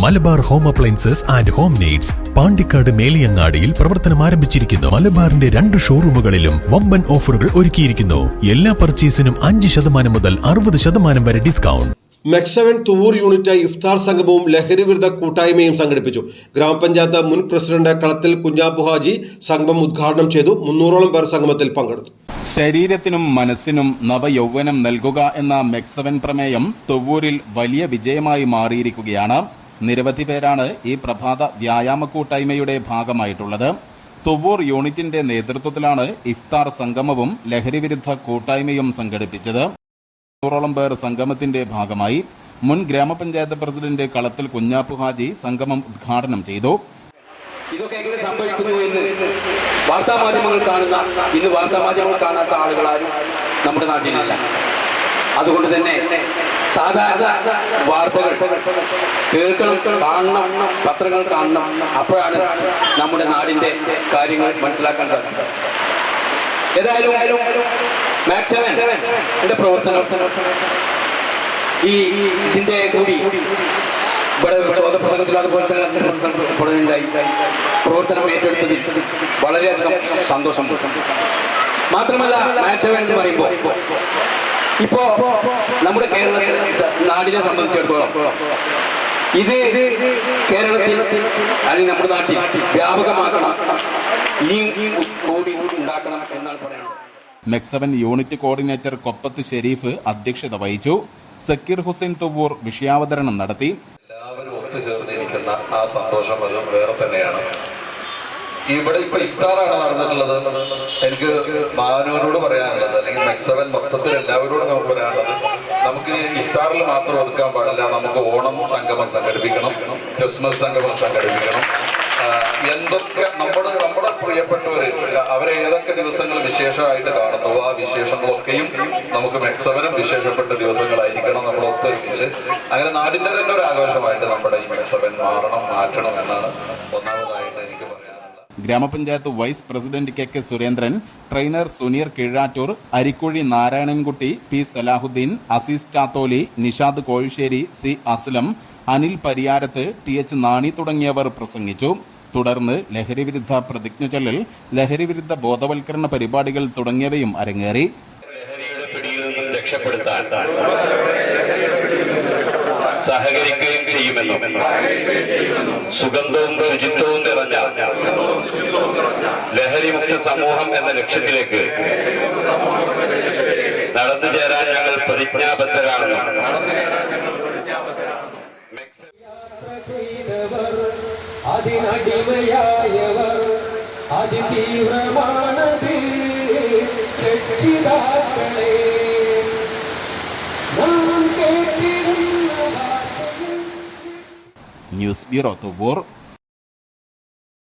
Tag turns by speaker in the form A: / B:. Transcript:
A: Malabar home appliances and home needs Pandikkad മേലിയങ്ങാടിയിൽ പ്രവർത്തനം ആരംഭിച്ചിരിക്കുന്നു. മലബാറിന്റെ രണ്ട് ഷോറൂമുകളിലും വമ്പൻ ഓഫറുകൾ ഒരുക്കിയിരിക്കുന്നു. എല്ലാ പർച്ചേസിനും അഞ്ച് ശതമാനം മുതൽ അറുപത് ശതമാനം വരെ ഡിസ്കൗണ്ട്.
B: മെക്സവൻ തൂർ യൂണിറ്റ് ഇഫ്താർ സംഗമവും ലഹരി വിരുദ്ധ കൂട്ടായ്മയും സംഘടിപ്പിച്ചു. ഗ്രാമപഞ്ചായത്ത് മുൻ പ്രസിഡന്റ് കളത്തിൽ കുഞ്ഞാബുഹാജി ഹാജി സംഗമം ഉദ്ഘാടനം ചെയ്തു. മുന്നൂറോളം പേർ സംഗമത്തിൽ പങ്കെടുത്തു.
C: ശരീരത്തിനും മനസ്സിനും നവയൗവനം നൽകുക എന്ന മെക്സവൻ പ്രമേയം തൊവൂരിൽ വലിയ വിജയമായി മാറിയിരിക്കുകയാണ്. നിരവധി പേരാണ് ഈ പ്രഭാത വ്യായാമ കൂട്ടായ്മയുടെ ഭാഗമായിട്ടുള്ളത്. തുവൂർ യൂണിറ്റിന്റെ നേതൃത്വത്തിലാണ് ഇഫ്താർ സംഗമവും ലഹരിവിരുദ്ധ കൂട്ടായ്മയും സംഘടിപ്പിച്ചത്. നൂറോളം പേർ സംഗമത്തിന്റെ ഭാഗമായി. മുൻ ഗ്രാമപഞ്ചായത്ത് പ്രസിഡന്റ് കളത്തിൽ കുഞ്ഞാപ്പു ഹാജി സംഗമം ഉദ്ഘാടനം ചെയ്തു.
D: ഇതൊക്കെ എങ്ങനെ സംഭവിക്കുന്നു എന്ന് വാർത്താ മാധ്യമങ്ങൾ കാണുന്ന ഇന്ന് വാർത്താ മാധ്യമങ്ങൾ കാണാത്ത ആളുകളാരും നമ്മുടെ നാട്ടിലില്ല. അതുകൊണ്ട് തന്നെ സാധാരണ വാർത്തകൾ കേൾക്കണം കാണണം പത്രങ്ങൾ കാണണം. അപ്പോഴാണ് നമ്മുടെ നാടിന്റെ കാര്യങ്ങൾ മനസ്സിലാക്കാൻ സാധിക്കും ഏതായാലും മാക്സവൻ എന്റെ പ്രവർത്തനം ഈ ഇതിന്റെ കൂടി ഇവിടെ ചോദപ്രസംഗത്തിൽ പ്രസംഗത്തിൽ അതുപോലെ തന്നെ പറയുണ്ടായി പ്രവർത്തനം ഏറ്റെടുത്തതിൽ വളരെയധികം സന്തോഷം. മാത്രമല്ല മാക്സവൻ എന്ന് പറയുമ്പോൾ ഇപ്പോ നമ്മുടെ കേരളത്തിൽ നാടിനെ സംബന്ധിച്ചിടത്തോളം ഇത് കേരളത്തിൽ അല്ലെങ്കിൽ നമ്മുടെ നാട്ടിൽ വ്യാപകമാക്കണം. ഇനിയും കൂടി ഉണ്ടാക്കണം എന്നാണ് പറയുന്നത്.
C: MEC seven unit coordinator Koppath Shareef അധ്യക്ഷത വഹിച്ചു. സക്കീർ ഹുസൈൻ തുവൂർ വിഷയാവതരണം നടത്തി.
E: എല്ലാവരും ഒത്തുചേർന്നിരിക്കുന്ന ആ സന്തോഷം അത് വേറെ തന്നെയാണ്. ഇവിടെ ഇപ്പൊ ഇഫ്താറാണ് നടന്നിട്ടുള്ളത്. എനിക്ക് മാനുവിനോട് പറയാനുള്ളത്. അല്ലെങ്കിൽ മെക്സവൻ മൊത്തത്തിൽ എല്ലാവരോടും നമുക്ക് പറയാനുള്ളത്. നമുക്ക് ഇഫ്താറിൽ മാത്രം ഒതുക്കാൻ പാടില്ല. നമുക്ക് ഓണം സംഗമം സംഘടിപ്പിക്കണം. ക്രിസ്മസ് സംഗമം സംഘടിപ്പിക്കണം. എന്തൊക്കെ നമ്മുടെ നമ്മുടെ പ്രിയപ്പെട്ടവര് അവരെ ഏതൊക്കെ ദിവസങ്ങൾ വിശേഷമായിട്ട് കാണുന്നു? ആ വിശേഷങ്ങളൊക്കെയും നമുക്ക് മെക്സവനും വിശേഷപ്പെട്ട ദിവസങ്ങളായിരിക്കണം നമ്മൾ ഒത്തൊരുമിച്ച്. അങ്ങനെ നാടിന്റെ തന്നെ ഒരു ആഘോഷമായിട്ട് നമ്മുടെ ഈ മെക്സവൻ മാറണം മാറ്റണം എന്നാണ് ഒന്നാമതായിട്ട് എനിക്ക്
C: ഗ്രാമപഞ്ചായത്ത് vice president K K Surendran trainer Suneer Keezhattoor Arikkuzhi Narayanankutty P Salahuddin Azeez Chatholi Nishad Kozhissery C Aslam Anil Pariyarath T H Nani തുടങ്ങിയവർ പ്രസംഗിച്ചു. തുടർന്ന് ലഹരിവിരുദ്ധ പ്രതിജ്ഞ ചൊല്ലൽ ലഹരിവിരുദ്ധ ബോധവൽക്കരണ പരിപാടികൾ തുടങ്ങിയവയും അരങ്ങേറി.
D: സഹകരിക്കുകയും ചെയ്യുമെന്നും സുഗന്ധവും ശുചിത്വവും ലഹരിമുക്ത സമൂഹം എന്ന ലക്ഷ്യത്തിലേക്ക് നടന്നു ചേരാൻ ഞങ്ങൾ പ്രതിജ്ഞാബദ്ധരാണെന്നും
F: അതിനടിമയായവർ അതിതീവ്രമാണത് രക്ഷിതാക്കളെ. നാം കേട്ടിരുന്ന
C: ന്യൂസ് ബ്യൂറോ തുവൂർ